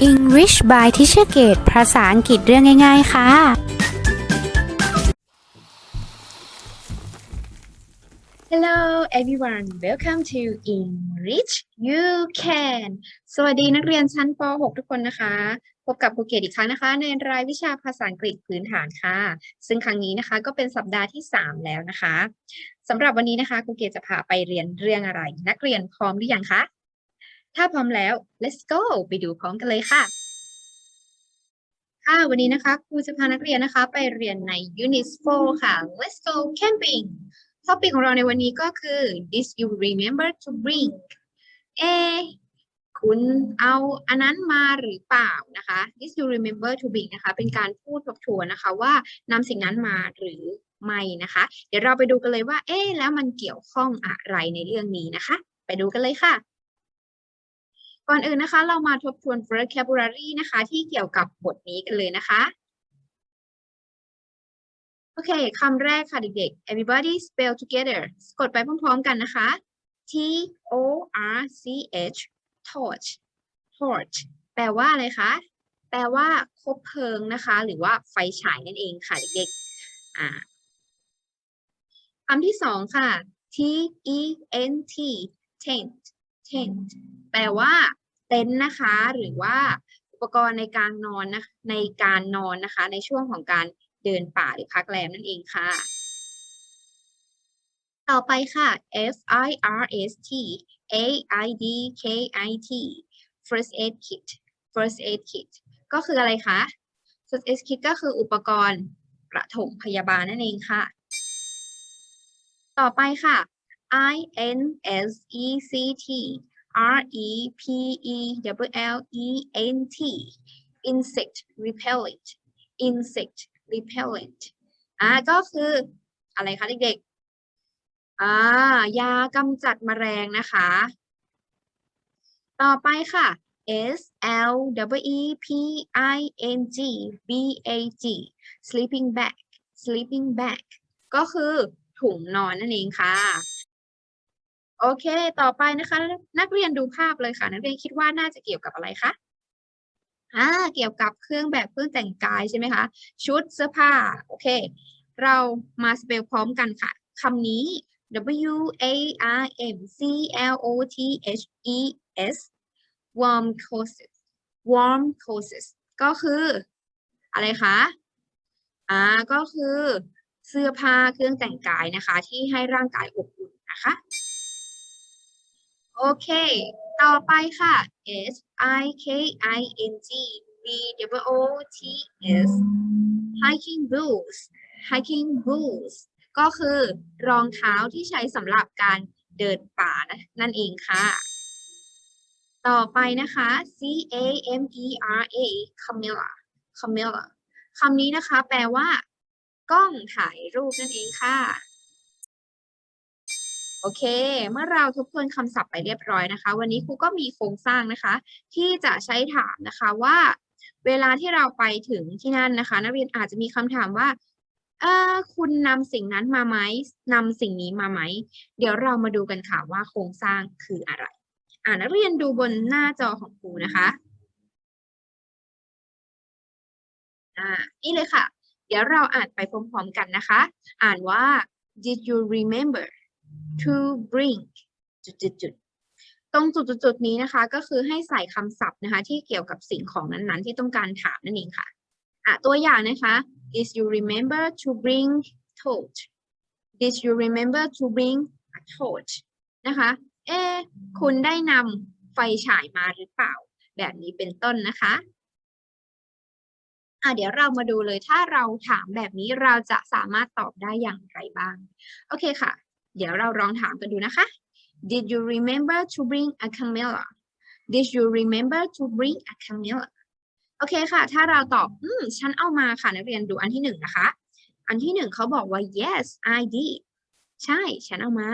English by Teacher Gate ภาษาอังกฤษเรื่องง่าย ๆ ค่ะ Hello everyone welcome to English You Can สวัสดีนักเรียนชั้นป .6 ทุกคนนะคะ พบกับครูเกดอีกครั้งนะคะ ในรายวิชาภาษาอังกฤษพื้นฐานค่ะ ซึ่งครั้งนี้นะคะก็เป็นสัปดาห์ที่ 3 แล้วนะคะสำหรับวันนี้นะคะครูเกดจะพาไปเรียนเรื่องอะไร นักเรียนพร้อมหรือยังคะ ถ้าพร้อมแล้ว let's go ไปดูพร้อมกันเลยค่ะ ค่ะ วันนี้นะคะครูจะพานักเรียนนะคะ ไปเรียนใน Unit 4 ค่ะ let's go camping ท็อปิกของเราในวันนี้ก็คือ this you remember to bring เอคุณเอาอันนั้นมาหรือเปล่านะคะ this you remember to bring นะคะ เป็นการพูดทบทวนนะคะว่านำสิ่งนั้นมาหรือไม่นะคะ เดี๋ยวเราไปดูกันเลยว่า เอ๊แล้วมันเกี่ยวข้องอะไรในเรื่องนี้นะคะ ไปดูกันเลยค่ะ ก่อนอื่นนะคะ เรามาทบทวน vocabulary นะคะ ที่เกี่ยวกับบทนี้กันเลยนะคะ โอเคคำแรกค่ะเด็กๆ everybody spell together กดไปพร้อมๆกันนะคะ T O R C H torch torch แปลว่าอะไรคะ แปลว่าคบเพลิงนะคะ หรือว่าไฟฉายนั่นเองค่ะเด็กๆอ่าคำที่สองค่ะ T E N T tent tent แปลว่า เต็นท์นะคะ หรือว่าอุปกรณ์ในการนอนนะในการนอนนะคะ ในช่วงของการเดินป่าหรือพักแรมนั่นเองค่ะ ต่อไปค่ะ F I R S T A I D K I T first aid kit first aid kit ก็คืออะไรคะ first aid kit ก็คืออุปกรณ์ประถมพยาบาลนั่นเองค่ะ ต่อไปค่ะ I N S E C T R E P E W L E N T insect repellent insect repellent อ่าก็คืออะไรคะเด็กๆ อ่ายากำจัดแมลงนะคะ ต่อไปค่ะ S L W E P I N G B A G sleeping bag sleeping bag ก็คือถุงนอนนั่นเองค่ะ โอเค ต่อไปนะคะ นักเรียนดูภาพเลยค่ะ นักเรียนคิดว่าน่าจะเกี่ยวกับอะไรคะอ่าเกี่ยวกับเครื่องแบบเครื่องแต่งกายใช่ไหมคะ ชุดเสื้อผ้า โอเค เรามาสเปลพร้อมกันค่ะคำนี้ W A R M C L O T H E S warm clothes warm clothes ก็คือ อะไรคะ อ่า ก็คือเสื้อผ้าเครื่องแต่งกายนะคะ ที่ให้ร่างกายอบอุ่นนะคะ โอเค ต่อไปค่ะ S I K I N G B W O T S hiking boots hiking boots ก็คือรองเท้าที่ใช้สำหรับการเดินป่านะนั่นเองค่ะ ต่อไปนะคะ C A M E R A camera camera คำนี้นะคะ แปลว่ากล้องถ่ายรูปนั่นเองค่ะ โอเค เมื่อเราทบทวนคำศัพท์ไปเรียบร้อยนะคะ วันนี้ครูก็มีโครงสร้างนะคะ ที่จะใช้ถามนะคะว่า เวลาที่เราไปถึงที่นั่นนะคะ นักเรียนอาจจะมีคำถามว่าเออคุณนำสิ่งนั้นมาไหมนำสิ่งนี้มาไหม เดี๋ยวเรามาดูกันค่ะว่าโครงสร้างคืออะไร อ่านักเรียนดูบนหน้าจอของครูนะคะอ่านี่เลยค่ะ เดี๋ยวเราอ่านไปพร้อมๆกันนะคะ อ่านว่า did you remember to bring จุดๆๆตรงจุดๆๆนี้นะคะ ก็คือให้ใส่คำศัพท์นะคะ ที่เกี่ยวกับสิ่งของนั้นๆ ที่ต้องการถามนั่นเองค่ะอะ ตัวอย่างนะคะ did you remember to bring torch did you remember to bring a torch นะคะ เอ๊คุณได้นำไฟฉายมาหรือเปล่า แบบนี้เป็นต้นนะคะอะเดี๋ยวเรามาดูเลยถ้าเราถามแบบนี้เราจะสามารถตอบได้อย่างไรบ้าง โอเคค่ะ เดี๋ยวเราลองถามกันดูนะคะ Did you remember to bring a camera Did you remember to bring a camera โอเคค่ะ ถ้าเราตอบ อืม ฉันเอามาค่ะ นักเรียนดูอันที่หนึ่งนะคะ อันที่หนึ่งเขาบอกว่า yes I did ใช่ ฉันเอามา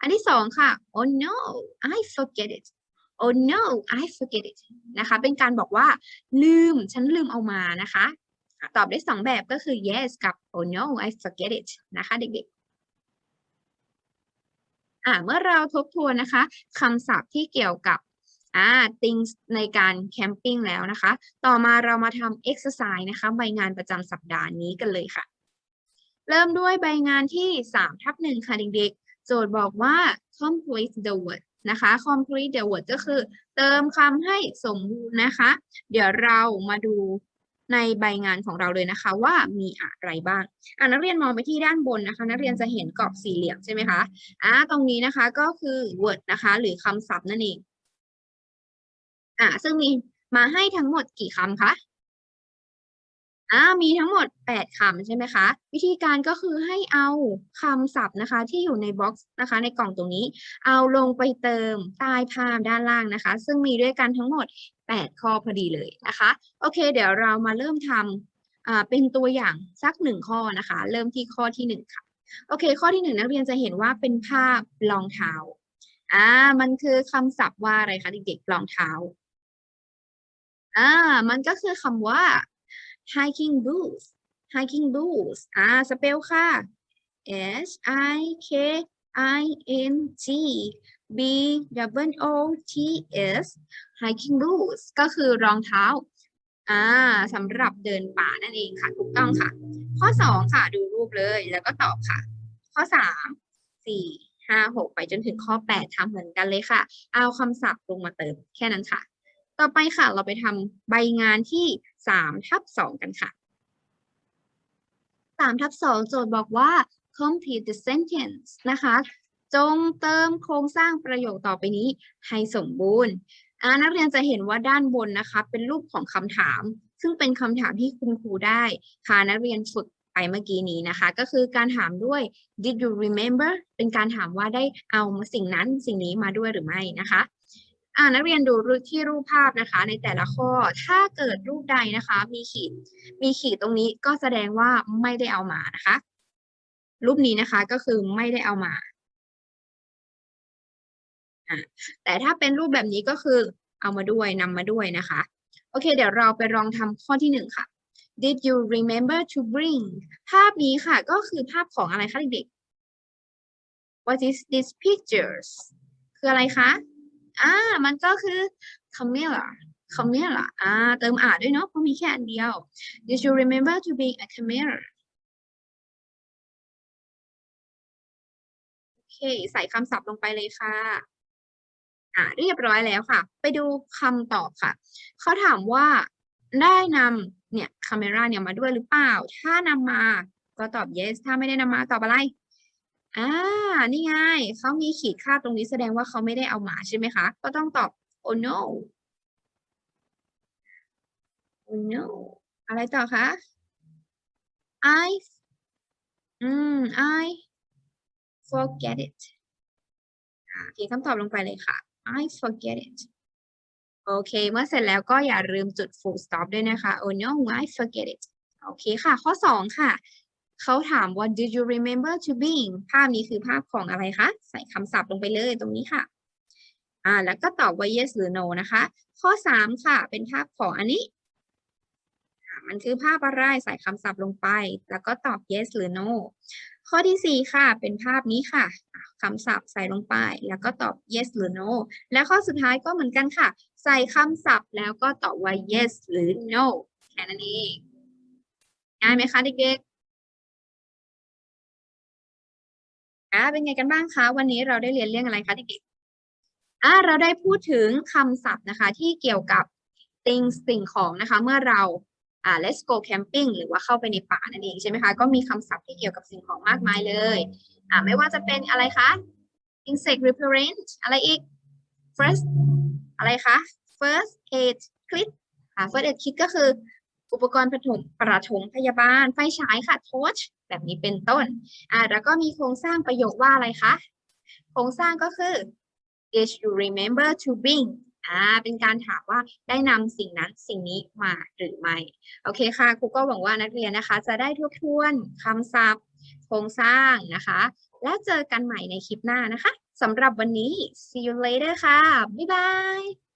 อันที่สองค่ะ oh no I forget it oh no I forget it นะคะ เป็นการบอกว่า ลืม ฉันลืมเอามานะคะ ตอบได้สองแบบก็คือ yes กับ oh no I forget it นะคะเด็กๆ อ่าเมื่อเราทบทวนนะคะคำศัพท์ที่เกี่ยวกับอ่า things ในการแคมปิ้งแล้วนะคะ ต่อมาเรามาทำ exercise นะคะ ใบงานประจำสัปดาห์นี้กันเลยค่ะ เริ่มด้วยใบงานที่3ทับหนึ่งค่ะเด็กๆ โจทย์บอกว่า complete the word นะคะ complete the word ก็คือเติมคำให้สมบูรณ์นะคะ เดี๋ยวเรามาดู ในใบงานของเราเลยนะคะ ว่ามีอะไรบ้างอ่านักเรียนมองไปที่ด้านบนนะคะ นักเรียนจะเห็นกรอบสี่เหลี่ยมใช่ไหมคะอ่าตรงนี้นะคะก็คือ word นะคะ หรือคำศัพท์นั่นเองอ่าซึ่งมีมาให้ทั้งหมดกี่คำคะ อ่ามีทั้งหมด 8คำใช่ไหมคะ วิธีการก็คือให้เอาคำศัพท์นะคะที่อยู่ในบ็อกซ์นะคะในกล่องตรงนี้ เอาลงไปเติมใต้ภาพด้านล่างนะคะ ซึ่งมีด้วยกันทั้งหมด 8 ข้อพอดีเลยนะคะ โอเค เดี๋ยวเรามาเริ่มทำเป็นตัวอย่างสักหนึ่งข้อนะคะ เริ่มที่ข้อที่หนึ่งค่ะ โอเค ข้อที่หนึ่งนักเรียนจะเห็นว่าเป็นภาพรองเท้าอ่ามันคือคำศัพท์ว่าอะไรคะเด็กๆรองเท้าอ่ามันก็คือคำว่า hiking boots hiking boots อ่าสเปลค่ะ S I K I N G B W O T S hiking boots ก็คือรองเท้าอ่าสำหรับเดินป่านั่นเองค่ะ ถูกต้องค่ะ ข้อสองค่ะ ดูรูปเลยแล้วก็ตอบค่ะ ข้อสามสี่ห้าหกไปจนถึงข้อแปดทำเหมือนกันเลยค่ะ เอาคำศัพท์ลงมาเติมแค่นั้นค่ะ ต่อไปค่ะ เราไปทำใบงานที่สามทับสองกันค่ะสามทับสองโจทย์บอกว่า complete the sentence นะคะ จงเติมโครงสร้างประโยคต่อไปนี้ให้สมบูรณ์อานักเรียนจะเห็นว่าด้านบนนะคะ เป็นรูปของคำถาม ซึ่งเป็นคำถามที่คุณครูได้พานักเรียนฝึกไปเมื่อกี้นี้นะคะ ก็คือการถามด้วย did you remember เป็นการถามว่าได้เอาสิ่งนั้นสิ่งนี้มาด้วยหรือไม่นะคะ อ่านักเรียนดูรูปที่รูปภาพนะคะ ในแต่ละข้อถ้าเกิดรูปใดนะคะ มีขีด มีขีดตรงนี้ก็แสดงว่าไม่ได้เอามานะคะ รูปนี้นะคะก็คือไม่ได้เอามาแต่ถ้าเป็นรูปแบบนี้ก็คือเอามาด้วยนำมาด้วยนะคะ โอเค เดี๋ยวเราไปลองทำข้อที่หนึ่งค่ะ Did you remember to bring ภาพนี้ค่ะก็คือภาพของอะไรคะเด็กๆ What is this pictures คืออะไรคะ อ่า มันก็คือ camera camera อ่า เติมอ่าด้วยเนาะ เพราะมีแค่อันเดียว Did you remember to bring a camera โอเค ใส่คำศัพท์ลงไปเลยค่ะ อ่า เรียบร้อยแล้วค่ะ ไปดูคำตอบค่ะ เขาถามว่าได้นำเนี่ย camera เนี่ยมาด้วยหรือเปล่า ถ้านำมาก็ตอบ yes ถ้าไม่ได้นำมาตอบอะไร อ่า นี่ไงเขามีขีดค่าตรงนี้แสดงว่าเขาไม่ได้เอาหมาใช่ไหมคะ ก็ต้องตอบ oh no oh no อะไรต่อคะ I อืม I forget it เขียนคำตอบลงไปเลยค่ะ I forget it โอเค เมื่อเสร็จแล้วก็อย่าลืมจุด full stop ด้วยนะคะ oh no I forget it โอเคค่ะ ข้อสองค่ะ เขาถามว่า did you remember to bring ภาพนี้คือภาพของอะไรคะ ใส่คำศัพท์ลงไปเลยตรงนี้ค่ะ อ่า แล้วก็ตอบว่า yes หรือ no นะคะ ข้อสามค่ะ เป็นภาพของอันนี้ มันคือภาพอะไร ใส่คำศัพท์ลงไป แล้วก็ตอบ yes หรือ no ข้อที่สี่ค่ะ เป็นภาพนี้ค่ะอะคำศัพท์ใส่ลงไป แล้วก็ตอบ yes หรือ no และข้อสุดท้ายก็เหมือนกันค่ะ ใส่คำศัพท์แล้วก็ตอบว่า yes หรือ no แค่นั้นเองง่ายไหมคะเด็กๆ อ่าเป็นไงกันบ้างคะวันนี้เราได้เรียนเรื่องอะไรคะเด็กๆอ่าเราได้พูดถึงคำศัพท์นะคะ ที่เกี่ยวกับ things สิ่งของนะคะ เมื่อเราอ่า let's go camping หรือว่าเข้าไปในป่านั่นเองใช่ไหมคะก็มีคำศัพท์ที่เกี่ยวกับสิ่งของมากมายเลยอ่าไม่ว่าจะเป็นอะไรคะ insect repellent อะไรอีก first อะไรคะ first aid kit อ่า first aid kit ก็คือ อุปกรณ์ปฐมประถมพยาบาล ไฟฉายค่ะ torch แบบนี้เป็นต้นอ่าแล้วก็มีโครงสร้างประโยคว่าอะไรคะ โครงสร้างก็คือ did you remember to bring อ่าเป็นการถามว่าได้นำสิ่งนั้นสิ่งนี้มาหรือไม่ โอเคค่ะครูก็หวังว่านักเรียนนะคะ จะได้ทบทวนคำศัพท์ โครงสร้างนะคะ แล้วเจอกันใหม่ในคลิปหน้านะคะสำหรับวันนี้ see you later ค่ะ บ๊ายบาย